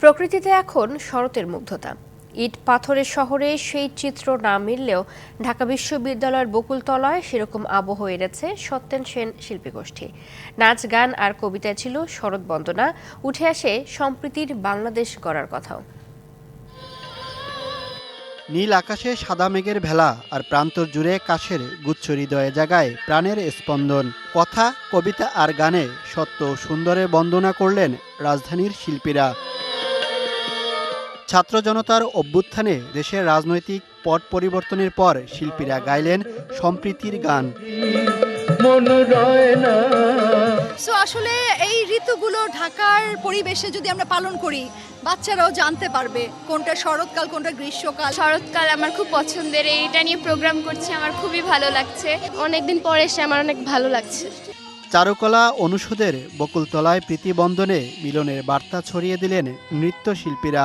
প্রকৃতিতে এখন শরতের মুগ্ধতা। ইট পাথরের শহরে সেই চিত্র না মিললেও ঢাকা বিশ্ববিদ্যালয়ের বকুলতলায় সেরকম আবহ এনেছে সত্যেন সেন শিল্পী গোষ্ঠী নাচ, গান আর কবিতায় ছিল শরৎ বন্দনা, উঠে আসে সম্প্রীতির বাংলাদেশ গড়ার কথাও। নীল আকাশে সাদা মেঘের ভেলা আর প্রান্তর জুড়ে কাশের গুচ্ছ হৃদয়ে জাগায় প্রাণের স্পন্দন। কথা, কবিতা আর গানে সত্য সুন্দরে বন্দনা করলেন রাজধানীর শিল্পীরা। ছাত্র জনতার অভ্যুত্থানে দেশের রাজনৈতিক পট পরিবর্তনের পর শিল্পীরা গাইলেন সম্প্রীতির গান। সো আসলে এই ঋতুগুলো ঢাকার পরিবেশে যদি আমরা পালন করি বাচ্চারাও জানতে পারবে কোনটা শরৎকাল কোনটা গ্রীষ্মকাল। শরৎকাল আমার খুব পছন্দের। এইটা নিয়ে প্রোগ্রাম করছি আমার খুবই ভালো লাগছে। অনেকদিন পরে এসে আমার অনেক ভালো লাগছে। চারুকলা অনুষদের বকুলতলায় প্রীতিবন্ধনে মিলনের বার্তা ছড়িয়ে দিলেন নৃত্যশিল্পীরা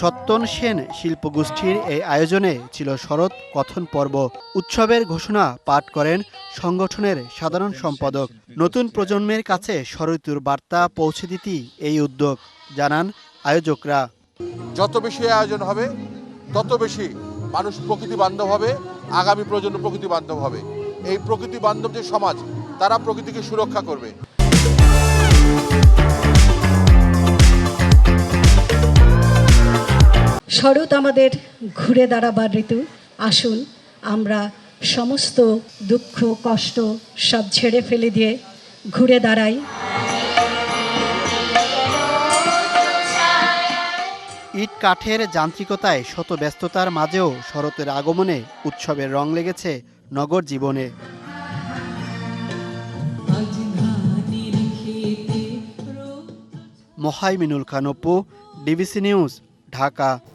সত্যন সেন শিল্পগোষ্ঠীর এই আয়োজনে ছিল শরৎ কথন পর্ব। উৎসবের ঘোষণা পাঠ করেন সংগঠনের সাধারণ সম্পাদক। নতুন প্রজন্মের কাছে শরৎুর বার্তা পৌঁছে দিতেই এই উদ্যোগ, জানান আয়োজকরা। যত বেশি আয়োজন হবে, তত বেশি মানুষ প্রকৃতি বান্ধব হবে, আগামী প্রজন্ম প্রকৃতি বান্ধব হবে। এই প্রকৃতি বান্ধব যে সমাজ, তারা প্রকৃতিকে সুরক্ষা করবে। শরৎ আমাদের ঘুরে দাঁড়াবার ঋতু। আসুন, আমরা সমস্ত দুঃখ, কষ্ট সব ছেড়ে ফেলে দিয়ে ঘুরে দাঁড়াই। ইট কাঠের যান্ত্রিকতায় শত ব্যস্ততার মাঝেও শরতের আগমনে উৎসবের রং লেগেছে নগর জীবনে। Mohaiminul Khan Apu DBC news, Dhaka.